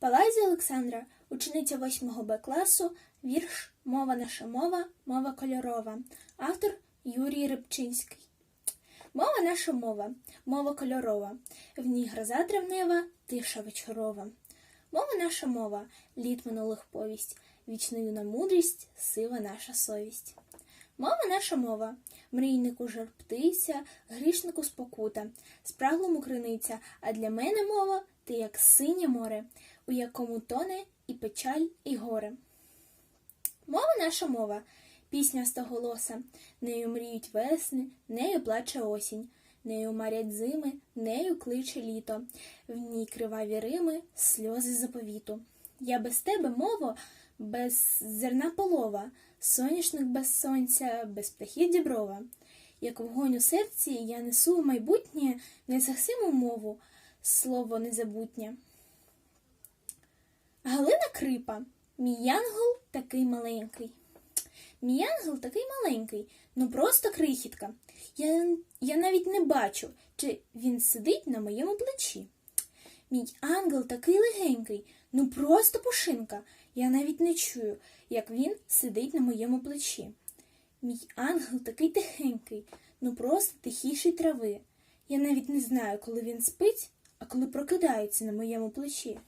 Палазі Олександра, учениця 8 Б класу, вірш Мова наша мова, мова кольорова. Автор Юрій Рибчинський. Мова наша мова, мова кольорова. В ній гроза травнева, тиша вечорова. Мова наша мова, літ минулих повість, вічна юна мудрість, сива наша совість. Мова наша мова, мрійнику жар птиця, грішнику спокута, спраглому криниця, а для мене мова ти як синє море, у якому тоне і печаль, і горе. Мова наша мова, пісня стоголоса, нею мріють весни, нею плаче осінь, нею марять зими, нею кличе літо, в ній криваві рими, сльози заповіту. Я без тебе, мово, без зерна полова, соняшник без сонця, без птахів діброва. Як вогонь у серці я несу в майбутнє незахисиму мову, слово незабутнє. Галина Крипа, мій янгол такий маленький. Мій янгол такий маленький, ну просто крихітка. Я, я навіть не бачу, чи він сидить на моєму плечі. Мій ангел такий легенький, ну просто пушинка. Я навіть не чую, як він сидить на моєму плечі. Мій ангел такий тихенький, ну просто тихіший трави. Я навіть не знаю, коли він спить, а коли прокидається на моєму плечі.